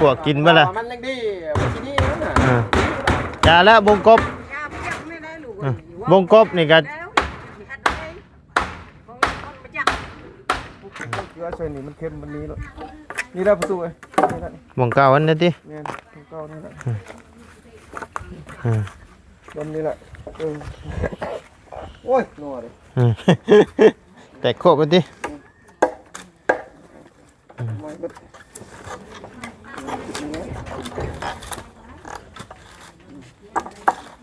พวกกินบ่ล่ะมันยังดีมันที่นี่นั่นน่ะอ่าจ้าแล้วบงกบยาไปจับไม่ได้ลูกอะวงกบนี่ก็แล้วอัดเลยของคนไปจับเกลือใส่นี่มันเค็มมันนี้แล้วนี่ได้ประตูไอ้นี่ได้บงเก่าอันนี้ติเนี่ยของเก่านี่แหละอืมบนนี่แหละเออโอ้ยนัวเลยอืมแต่โคบมันติ ไม่เบิด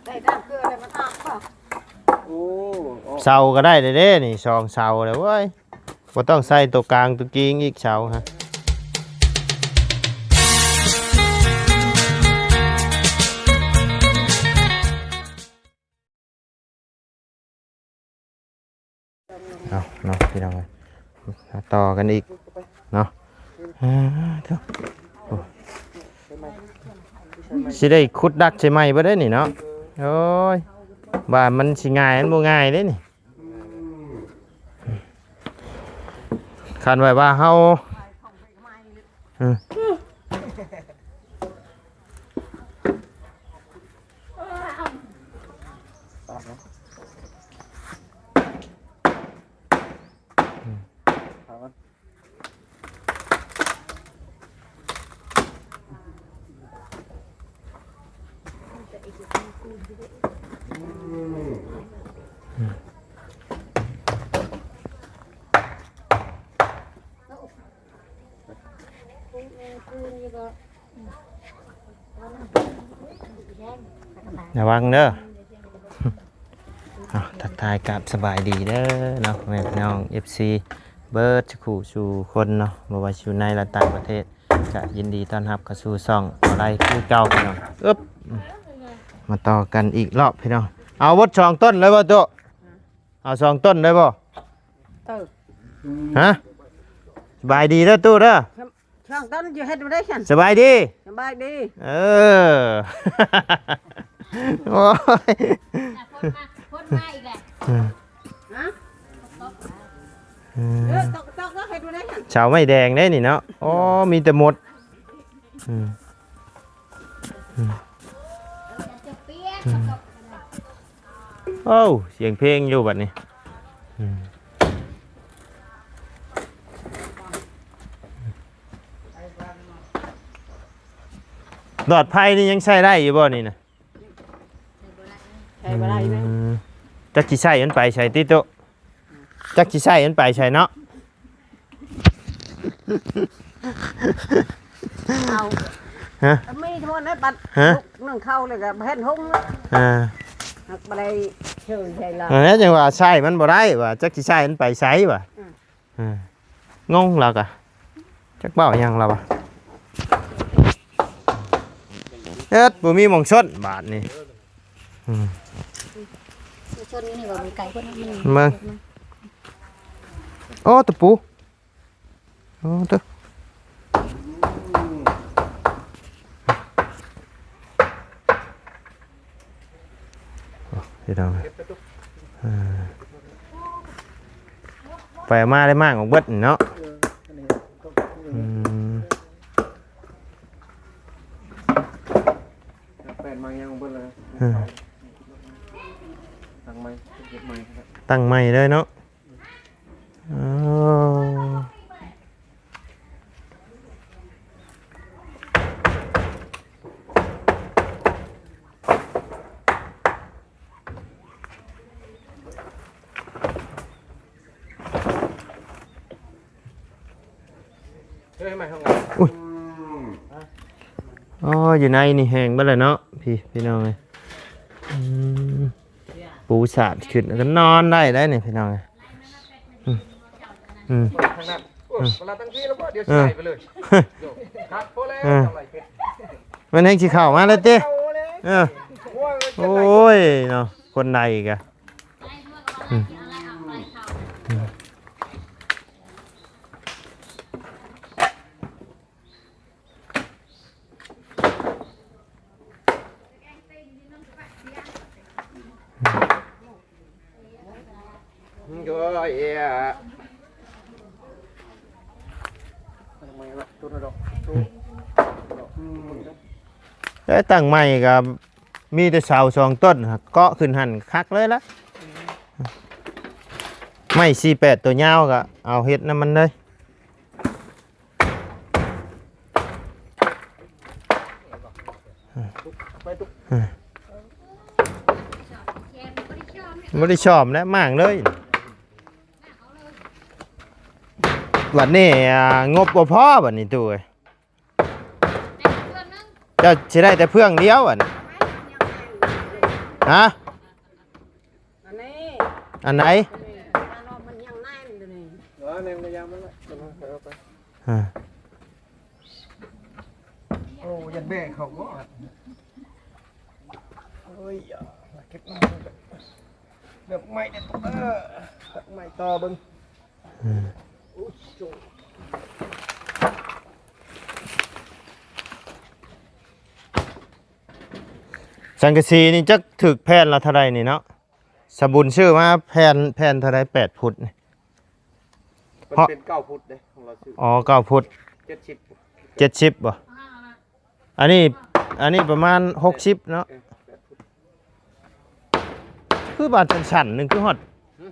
ได้ด้านเกลืออะไรมาตากเปล่า โอ้ออกเสาก็ได้เด้เด้นี่สองเสาเลยเว้ยบ่ต้องใส่ตัวกลางตัวกิ้งอีกเสาฮะเอาเนาะพี่น้องเอ้ยมาต่อกันอีกเนาะอ่าเถอะโอ้สิได้ขุดดักใช่ไหมบ่ได้นี่เนาะโอ้ย บ้ามันสิง่ายมันบ่ง่ายเด้นี่คันไว้ว่าเฮา ระวังเด้อเอาทักทายกับสบายดีเด้อเนาะแม่พี่น้อง FC เบิร์ดขู่สู่คนเนาะบ่ว่าอยู่ในและต่างประเทศก็ยินดีต้อนรับเข้าสู่ช่องอะไรคือเก่าพี่น้องอึ๊บมาต่อกันอีกรอบพี่น้องเอาวัดสองต้นเลยบ่โตะเอาสองต้นเลยบ่เออฮะสบายดีเด้อตู้เด้อช่างต้นจะเฮ็ดบ่ได้ฉันสบายดีสบายดี เออ โอ้ยพ่นมาอีกแหละฮะเออตกตกก็เฮ็ดบ่ได้ฉันเฉาไม่แดงได้นี่เนาะอ๋อมีแต่หมดอืมจะเปียกโอ้วเสียงเพลงอยู่บัดนี้อืมดอดไผ่นี่ยังใช้ได้อยู่บ่นี่นะ ช่บ่ได้นะอืมจักสิใช้มันไปใช้ติโตะจักสิใช้มันไปใช้เนาะเอาฮะมีโทษนะบัดฮะลูกนึ่งเข้าเลยก็เฮ็ดหุ้งนะอ่าหักบ่ได้เชิญใช่ละเออจังว่าใช้มันบ่ได้ว่าจักสิใช้มันไปใช้ว่ะอืมอืมงงแล้วกะจักเบ้าหยังแล้ววะเอ็ดบ่มีหม่องชนบาทนี่อืม ชนนี่ว่ามันไก่คนนั้นมันเมืองโอ้ตะปูโอ้ตะโอ้พี่น้องอ่าไปเอามาได้มากของเบิดนี่เนาะอืมแปดมายังเบิ่นเลยอืมสั่งไหม เก็บไหมครับตั้งใหม่เลยเนาะอ๋อเฮ้ยไม่ห้องอ๋ออยู่ในนี่แห้งไปเลยเนาะพี่พี่น้องเลยอืม ปูสาดขึ้นแล้วก็นอนได้ได้นี่พี่น้องเลยอืมอืมเปิดทางนั้นโอ้ยเวลาตั้งที่แล้วก็เดี๋ยวใส่ไปเลยโยกครับพอแล้วเออทำไรเพชรมันแห้งสีขาวมาแล้วเต้เอาเลยเออโอ้ยโอ้ยเนาะคนในอีกอะ嗯ก็เอ๋ทำไมวะตัวนั้นดอกตัว แล้ว ตั้งใหม่ก็มีแต่เสาสองต้นเกาะขึ้นหันคักเลยละไม้สี่แปดตัวยาวก็เอาเฮ็ดน้ำมันเลยไม่ได้ชอบนะมากเลยวันนี้งบบ่พอบัดนี้ตู้เอ้ยเจ้าสิได้แต่เพื่องเดียวอะนะฮะอันนี้อันไหนเรามันยังแน่นอยู่นี่เดี๋ยวแนงพยายามมันละเดี๋ยวมันเอาไปอ่าโอ้ยันแบกเขาก็เฮ้ยอะเก็บมาเดี๋ยวไม่ได้ตุ๊กเออไม่ต่อเบึงอืมอุ๊ยโจ้ สังกะสีนี่จักถึกแผ่นละเท่าไรนี่เนาะสบุญชื่อมาแผ่นแผ่นเท่าไรแปดฟุตนี่ มันเพราะ เป็นเก้าฟุตเลยของเราซื้ออ๋อเก้าฟุตเจ็ดสิบเจ็ดสิบบ่อันนี้อันนี้ประมาณหกสิบเนาะเออแปดฟุตคือบาดสั่นๆหนึ่งคือฮอด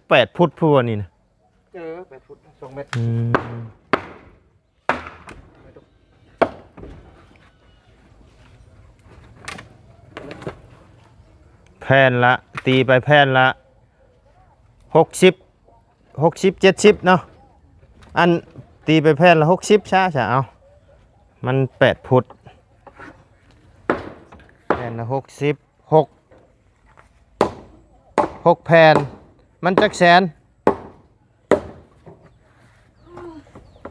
แปดฟุตพัวนี่นะเจอแปดฟุตสองเมตรอืม แผ่นละ ตีไปแผ่นละหกสิบหกสิบเจ็ดสิบเนาะอันตีไปแผ่นละหกสิบช้าช้าเอามันแปดฟุตแผ่นละหกสิบหกหกแผ่นมันจักแสน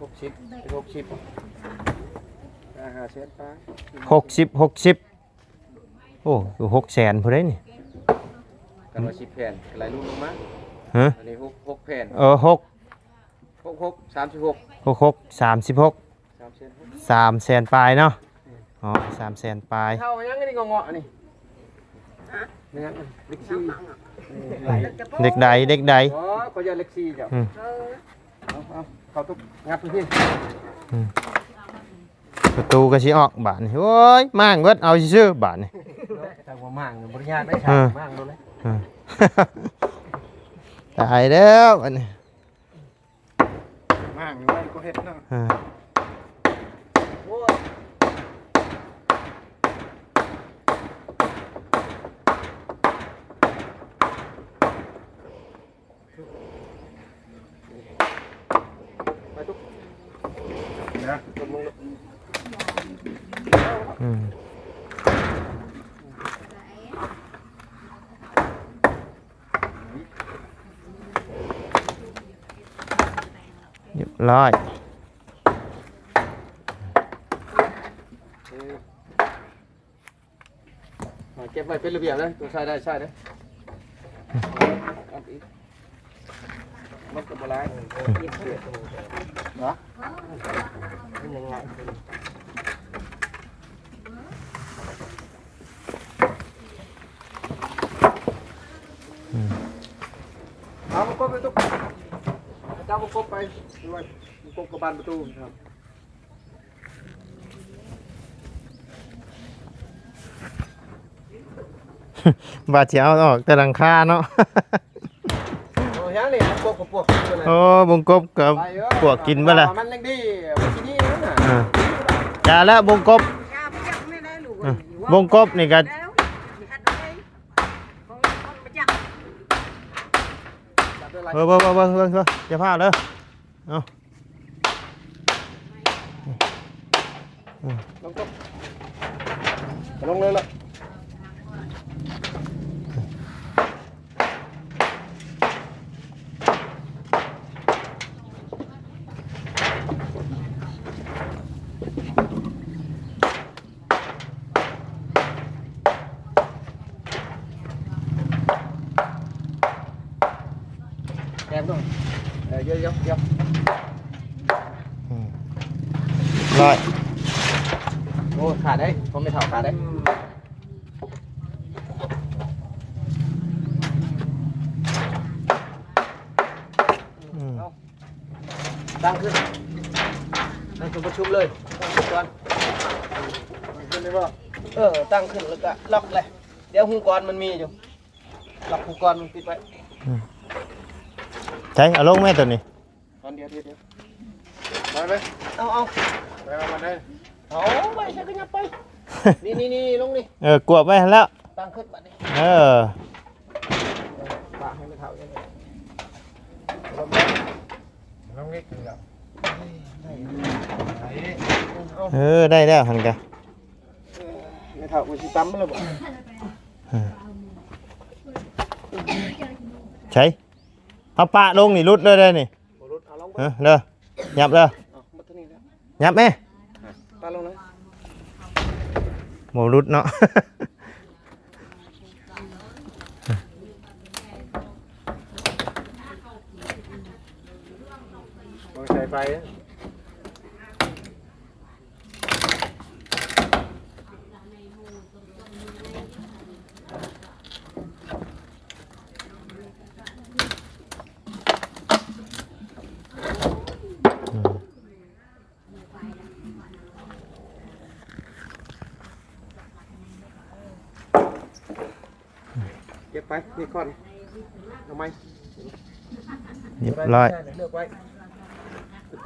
หกสิบหกสิบอาหารเส้นปลาหกสิบหกสิบโอ้อยู่หกแสนพอได้นี่ กันว่าสิบแผ่นหลายลูกลงมาฮะอันนี้หกหกแผ่นเออหกหกหกสามสิบหกหกหกสามสิบหกสามเส้นสามแสนปลายเนาะอ๋อสามแสนปลายเท่ายังไงนี่งอๆนี่นี่ยังเล็กซี่เด็กใดเด็กใดอ๋อเขาจะเล็กซี่จ้ะอืมเออเอาเอาเขาตุ๊กงัดไปที่ประตูก็ชิออกบาทนี่โอ้ยมั่างเบิดเอาชื่อๆบาทนี่ทางว่ามั่งบริญาตได้ฉากมั่งดูเลยอืม ตายแล้วอันนี้มั่งไว้ก็เฮ็ดเนาะ อ่า โอ้ไปตุ๊กนะกดลงเลย อืมเรียบร้อย เออมา เก็บไว้เป็นระเบียบเลยตัวใช้ได้ใช้ได้เอาอีกมันก็บ่ร้ายเนาะเป็นยังไงเอามากบไปตุ๊กเจ้ามากบไปด้วยมากบกับบานประตูครับ บาดเจ็บเอาออกแต่หลังคาเนาะ โอ้ยยังนี่มากบกับพวกตัวนั้นโอ้บงกบกับไปเอ้ยพวกกินบ่ล่ะมันยังดีมันที่นี่นั่นน่ะอ่าอย่าแล้วบงกบข้าวจักไม่ได้ลูกอะวงกบนี่ก็แล้วหัดเอาเองของคนมาจักจับด้วยอะไรเออเบิ่งเบิ่งเบิ่งเบิ่งเบิ่งอย่าพลาดเด้อลงกบลงเลยล่ะแกมด้วยเออเยอะเยอะเยอะ ร้อย โอ้ขาดได้ผมไม่เท่าขาดได้ อืม ตั้งขึ้นตั้งขึ้นประชุมเลยตั้งขึ้นก่อนตั้งขึ้นเลยว่าเออ ตั้งขึ้นแล้วก็ล็อกเลย เดี๋ยวหูกรมันมีอยู่ล็อกหูกรมันปิดไว้ใช้เอาลงแม่ตัวนี้ตอนเดียวเดียวเดียวไปไหมเอาเอาไปเอามันได้เอาไปใช้ก็ยับไป นี่นี่นี่ลงนี่ เออกวบไว้แล้ว ตั้งขึ้นบัดนี้ เออ ปากให้ไม่เท่ากันเลย น้องนิกครับเออได้แล้วหันกะไม่เท่ากูสิตั้มมันเลยบ่ใช้เอาปะลงนี่รุดเลยได้นี่บ่รุดเอาลงไปเออเด้อยับเด้อเอามาเท่านี้แล้วยับแม่ปาลงเลยโมรุดเนาะ มองใส่ ไฟเก็บไปนี่ก่อนทำไมเรียบร้อย เลือกไว้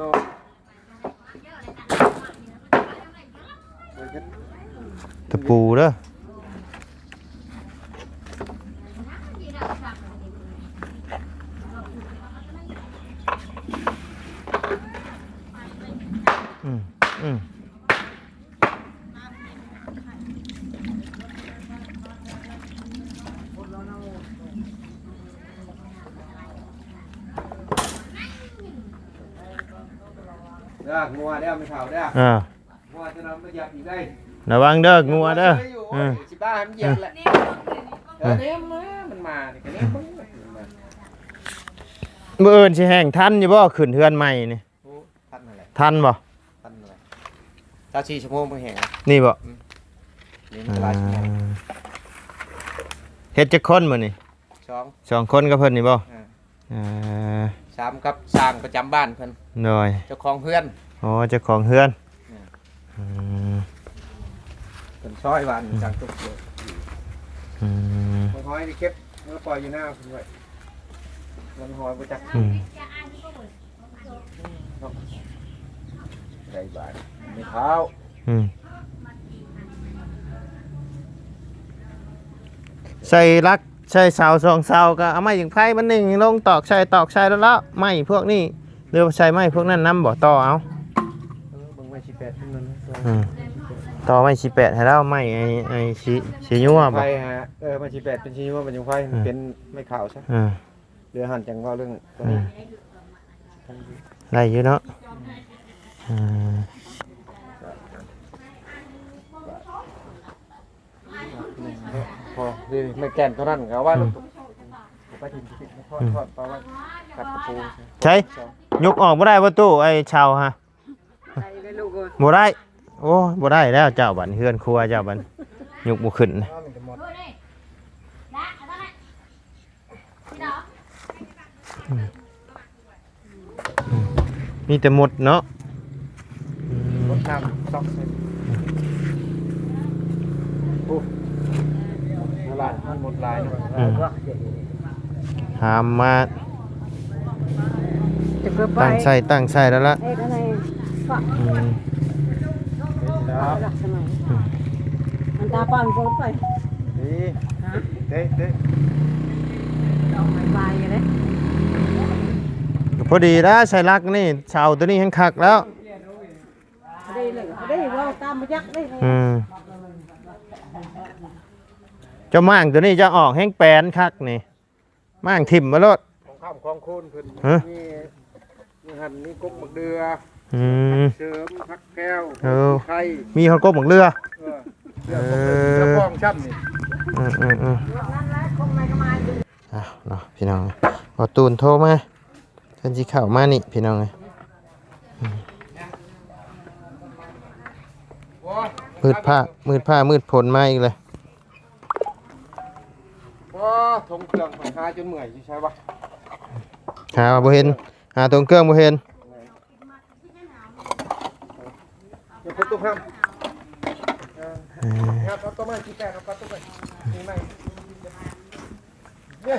ต่อไว้กันตะปูเด้อมอืม เด้องัวเด้อไม่เท่าเด้ออ่างัวจะนำมาเหยียบอีกได้ระวังเด้องัวเด้ออืมสิบ้ามันเหยียบแหละเออเนี่ยมามันมาเนี่ยก็เนี่ยมันมาเมื่อเอินสิแห้งทันอยู่บ่ขึ้นเฮือนใหม่นี่โอ้ทันอะไรทันบ่ทันอะไรตาชีชั่วโมงเพิ่งแห่งนี่บ่นี่มันจะหลายชั่วโมงเฮ็ดจักคนมื้อนี่สองสองคนกับเพิ่นนี่บ่อ่าเอ่าสามกับสร้างประจำบ้านเพิ่นหน่อยเจ้าของเพื่อน อ๋อเจ้าของเฮือนอืมอืมเพิ่นซอยวันจังตุกเลยอืมมันหอยนี่เก็บเมื่อปล่อยอยู่หน้าเพิ่นไว้มันหอยบ่จักอืมได้บาทไม่เท้าอืมใส่รักใส่เสาสองเสาก็เอาไม้ยิงไผ่มันหนึ่งลงตอกใส่ตอกใส่แล้วละไม้พวกนี้หรือว่าใส่ไม้พวกนั้นน้ำบ่ต่อเอา เออเบิ่งไว้สิแป ดเท่านั้นนะอืมต่อไม้สิแปดให้แล้วไม้ไอ้ไอ้สีสีนัวบ่ ไฟฮะเออมันสิแปดเป็นชิ้นว่ามันยังไฟมันเป็นไม่ขาวซะอ่าเรือหันจังว่าเรื่องตัวอืนี้มได้อยู่เนาะอ่าพอดีไม่แก่นเท่านั้นเขาว่าลูกไปถิ่นที่ทอดทอดปลาว่ากัดตะปูใช้ยกออกบ่ได้ประตูไอ้ชาวฮะไปเลยลูกเอ้ยบ่ได้ โอ้บ่ได้แล้วเจ้าบันเฮือนครัวเจ้าบันยกบ่ขึ้นนะ มันจะหมดดูนี่ละเอาเท่าไหร่พี่น้องมีแต่หมดเนาะหมดน้ำซอกเส้นโอ้ตลาดมันหมดลายเลยอืมหามมาจะเกิดไปตั้งใส่ตั้งใส่แล้วละ เอ๊ะอะไรฝากอืมแล้วลักษณะมันตาปานเกิดไปนี่ฮะเด้เด้ดอกไม้บายอยู่เลยพอดีนะใส่ลักนี่ชาวตัวนี้แห้งคักแล้วได้เลยได้ว่าตามมายักได้เลยอืมเจ้าม่างตัวนี้จะออกแห้งแปลนคักนี่ม่างถิ่มมาโลดของข้ามของโคนเพิ่นฮะนี่นี่หันนี่กุ๊กบักเดือ อืมเสริมพักแก้วเออไข่มีคนกบหมกเรือเออเรือของเรือพองช่ำนี่อืมอืมอืมนั่นแหละคงไม่ก็มาดูอ้าวเนาะพี่น้องพอตูนโทรมาเพิ่นสิเข้ามานี่พี่น้องเอ้ยโอ้ยมืดผ้ามืดผ้ามืดผลมาอีกเลยโอ้ทงเครื่องไปหาจนเมื่อยอยู่ใช่ปะหาบ่เห็นหาตรงเครื่องบ่เห็น เดี๋ยวพุทธห้ามเออครับเอาตัวมาที่แปดเอาตัวมานี่ไหมเนี่ย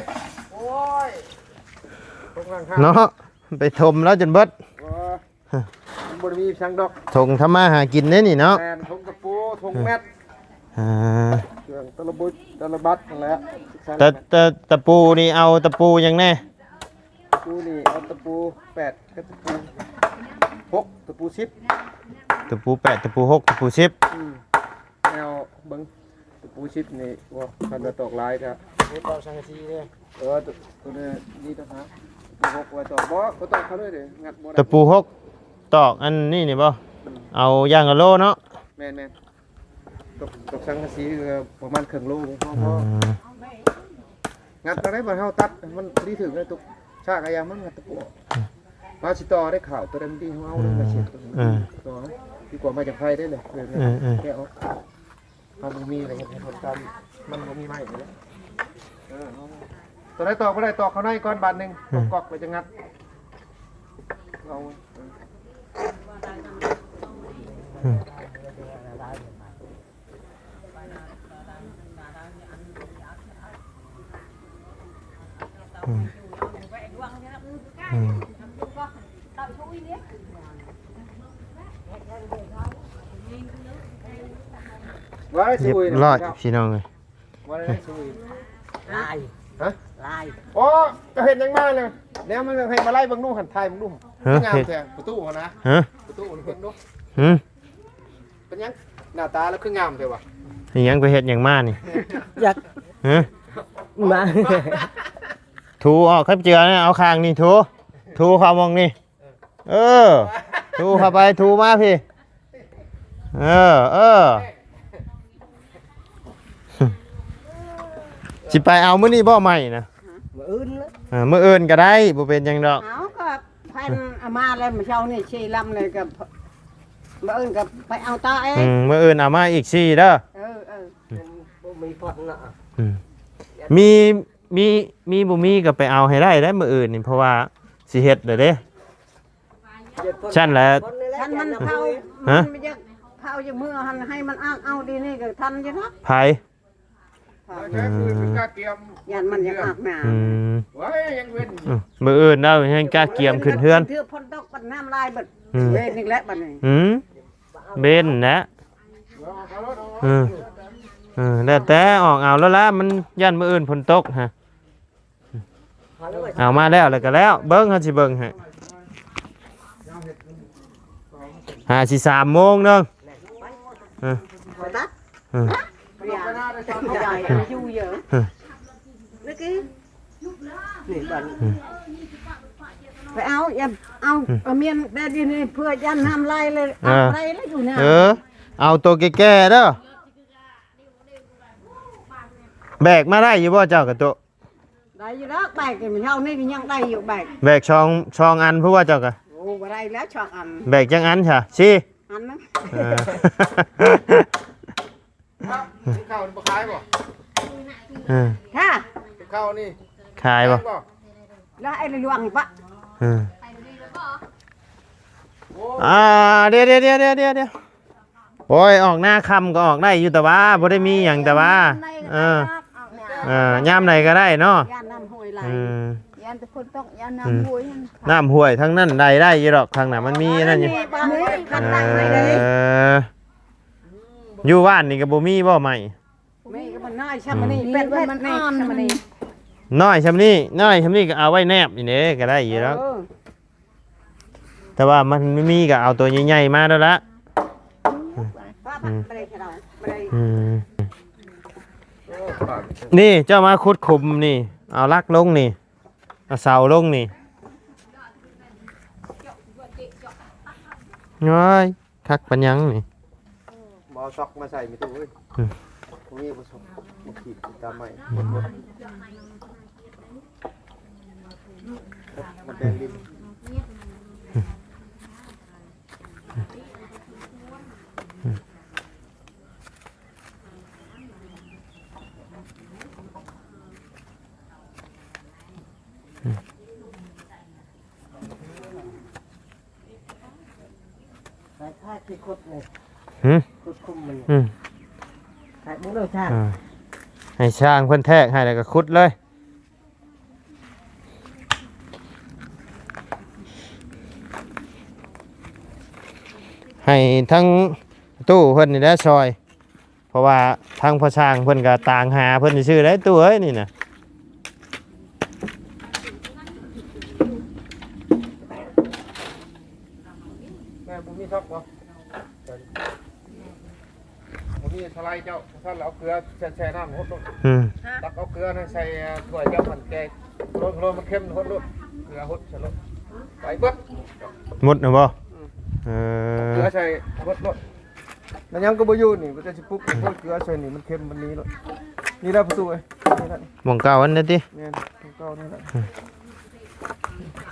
โอ้ยตรงหลังห้างเนาะไปทมแล้วจนเบิดโอ้ยมันบริมีช่างดอกทงทำมาหากินได้นี่เนาะแมนทงกระปูทงแมทอ่าเครื่องตะลบุดตะลบัดนั่นแหละตะตะตะปูนี่เอาตะปูหยังแน่ตะปูนี่เอาตะปูแปดกับตะปูหกตะปูสิบ ตะปูแปดตะปูหกตะปูสิบอืมแนวเบิ้งตะปูสิบนี่ว่าคันจะตกลายครับนี่เป่าสังกะสีเลยเออตัวตัวนี้นี่ต่างหากตะปูหกไว้ตอกบ่ก็ตอกเขาเลยเด้งัดบ่ได้ตะปูหกตอกอันนี้นี่บ่เอาย่างกะโลเนาะแม่นแม่นตกตกสังกะสีก็ประมาณครึ่งโลพอพอ่อางัดตอนได้บ่เฮาตัดมันดีถึงเลยตุกชากะยามันงัดตะปูมาสิต่อได้ข่าวตัวเต็มที่เฮาเลยมาเช็ดตัวนี้ต่อ ดีกว่ามาจากไผได้เลยเลยแค่เอาเอาบ่มีอะไรเงี้ยคนตามมันบ่มีไม้เลยเออเอาตัวได้ตอกบ่ได้ตอกเขาในก่อนบาทหนึงตกกอกไปจะงัดเอาเอออืมว่า เรียบสุยร้อยพี่น้องเลยว่าได้สุยลายฮะลายโอ้จะเห็นยังมาเลยแล้วมันให้มาไล่เบิ่งนู่นหันไทยเบิ่งนู่นเฮ้ยงามแท้ประตูหัวนะฮะประตูเบิ่งดูหืมเป็นยังหน้าตาแล้วคืองามแท้วะนี่ยังไปเฮ็ดหยังมานี่อยากฮะมาถูออกครับเจือเนี่ยเอาคางนี่ถูถูเข้ามองนี่เออถูเข้าไปถูมาพี่ เออ เออ สิไปเอามื้อนี้บ่ใหม่นะมาอื่นเลยเออมื้ออื่นก็ได้บ่เป็นหยังดอก เอาก็พันเอามาแล้วมาเช่านี่ชีลำเลยกับมาอื่นกับไปเอาต่อเออืงมมื้ออื่นเอามาอีกสี่เด้อเออเออบ่มีพอดน่ะอืมมีมีมีบ่มีก็ไปเอาให้ได้ได้มื้ออื่นนี่เพราะว่าสิเฮ็ดเด้อเด้ฉันแหละ ท่านมันเข้าฮะ มันไม่ยากเข้าจากมือหันให้มันอ้างเอาดีนี่ก็ทันจะนะไผ ใช่คือเป็นกาเกียมยันมันอยากอาบน้อืมว้ยยังเว้นอืมมื้ออื่นเด้อให้กล้าำเกียมขึ้นเฮือนเทือพ่นตกปัดน้ำลายเบิดอืมเว้นนี่แหละบัดนี้อืมเบนนะอืมอืมแล้วแต่ออกเอาแล้วละมันยันมื้ออื่นฝนตกฮะเอามาแล้วแล้วก็แล้ว เบิ่งเฮาสิเบิ่งให้หาสิสามโมงเนึงไปตัดอืม อย่าใหญ่อายุเยอะอืมนี่กี้นี่บัดไปเอาอย่าเอาเอาเมียนได้ดีนี่เพื่อยันน้ำลายเลยอะไรแล้วอยู่เนี่ยเออ เอาตัวแก่ๆเด้อแบกมาได้อยู่บ่เจ้ากับตัวได้อยู่แล้วแบกมันเท่านี่ยังได้อยู่แบกแบกช่องช่องอันผู้ว่าเจ้ากะโอ้บ่ได้แล้วช่อกอันแบกจังอันค่ะสิอันนั้นเออครับ ข้าวบ่ขายบ่เออค่ะ ข้าวนี่ขายบ่แล้วไอ้ระวังปะเอออ่าเดี๋ยวเดี๋ยวเดี๋ยวเดี๋ยวเดี๋ยวเดี๋ยวโอ้ยออกหน้าคำก็ออกได้อยู่แต่ว่าบ่ได้มีหยังแต่ว่าเออเออยามไหนก็ได้เนาะย่านน้ำห้วยไหลอืมยันตะคนต้องยันน้ำบุยน้ำห้วยทั้งนั้นใดได้อยู่หรอกทางนั้นมันมีนั่นอยู่มีบ้านนี้คันเอตั้งไว้เลย ออยู่บ้านนี่ก็บ่มีบ่ใหม่มีก็มันน้อยช่างมันนี่เป็นเพชรนี่ช่างมันนี่น้อยชำนี้น้อยชำนี้ก็เอาไว้แนบนี่เด้ก็ได้อยู่แล้วเออแต่ว่ามันไม่มีก็เอาตัวใหญ่ๆมาแล้วละป้าป้าไม่ได้เราไม่ได้อืมนี่เจ้ามาคุดคุมนี่ เอาลักลงนี่เอาเสาลงนี่น้อยคักปัญญังนี่ บ่ซอกมาใส่มีตู้เอ้ยอืมตรงนี้บ่ซอกบ่ขีดตามใหม่มันแดงดินใส่ผ้าที่คดเลยหืมคดคุมมัน อืม ให้บุญเราช่าง อ่า ให้ช่างเพิ่นแทกให้แล้วก็ขุดเลยให้ทั้งตู้เพิ่นนี่แหละซอย เพราะว่าทางพ่อช่างเพิ่นก็ต่างหาเพิ่นชื่อได้ตู้เอ้ยนี่น่ะแม่บุมีท็อกบ่ มีสไลด์เจ้าท่านเอาเกลือแช่น้ำหดลงอืมตักเอาเกลือใส่ถ้วยเจ้ามันแกงโรยโรยมันเข้มหดลงเกลือหดใส่ลงไปเบิดหมดนะบ่เอเกลืออใส่หดลงมันยังก็บ่อยู่นี่มันจะสิปุ๊บเกลือใส่นี่มันเข้มมันนี้ลงนี่ได้ประตูเอ้ยนี่ได้หมองเก่าอันนั้นติแม่นของเก่านี่แหละ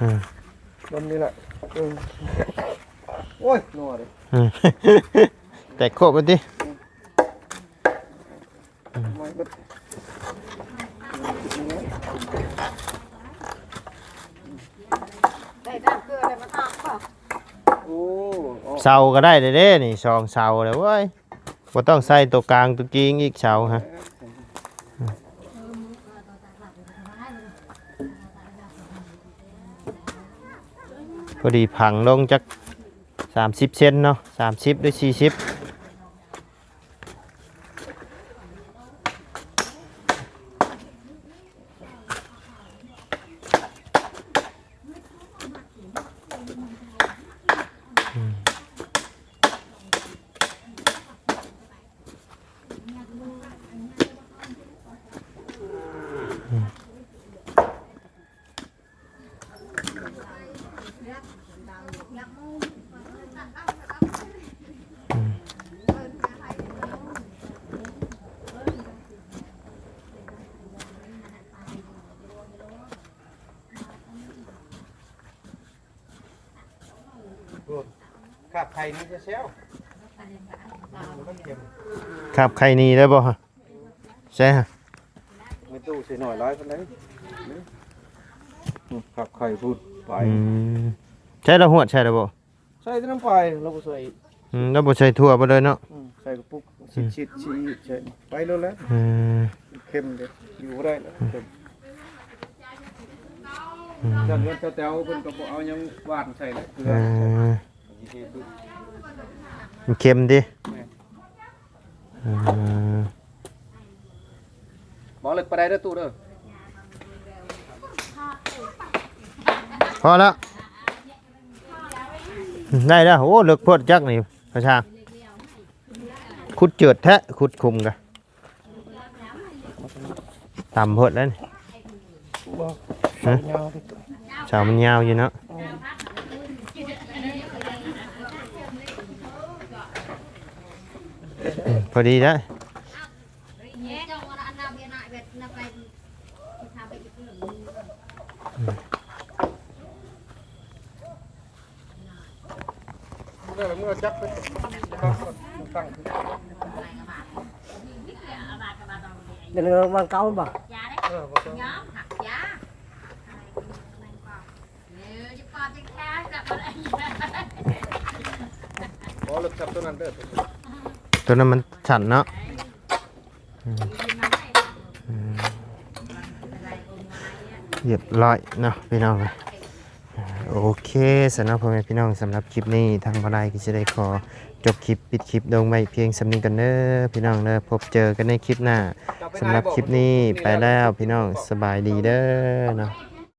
อืมบนนี่แหละเออโอ้ยนัวเลยอืมแตกโคบอันติ ไม่เบิด ได้ด้านเกลือได้มาตากเปล่า โอ้ เอาเสาก็ได้เด้เด้นี่สองเสาเลยเว้ยบ่ต้องใส่ตัวกลางตัวกิ้งอีกเสาฮะพอดีผังลงจากสามสิบเซนเนาะสามสิบด้วยสี่สิบ ข่นี่จะเซลมันเค็มครับใครนี่ได้บ่ฮะใช่ฮะไม่ตู้ใส่หน่อยร้อยคนไหนขับไข่พูดไปอืมใช่แล้วหัวใช่แล้วบ่ใส่น้ำไปเราใส่อืมแล้วบ่ใช่ทั่วบ่เลยเนาะใส่กระปุกชิดชิดชีใช่ไปเลยแล้วอืมเค็มเด็ดอยู่ได้แล้วเค็มจากเงินแถวๆเพิ่นก็บ่เอายังหวานใส่เลยเกลืออ่าใส่ดู มันเค็มดิอ่าบอกเลยไปได้เด้อตู้เด้อพอแล้วได้แล้วโอ้เลิกพดจักนี่พระชางขุดเจิดแท้ขุดคุมกะต่ำพดแล้วนี่บอกฮะยาวดิเสามันยาวอยู่เนาะ พอดีแล้ว เด้อเมื่อจับไปตั้งตั้ง เดี๋ยวเราวันเก่าบ่ เออบ่ต้อง nhóm thật giá nếu như con thì khác gặp ở đây บ่เลิกจับตัวนั้นเด้อ ตัวนั้นมัน ฉันเนาะเรียบร้อยเนาะพี่น้องเลยโอเคสำหรับพ่อแม่พี่น้องสำหรับคลิปนี้ทางบรายก็จะได้ขอจบคลิปปิดคลิปลงไปเพียงสำนึงกันเด้อพี่น้องเด้อพบเจอกันในคลิปหน้าสำหรับคลิปนี้ไปแล้วพี่น้องสบายดีเด้อเนาะ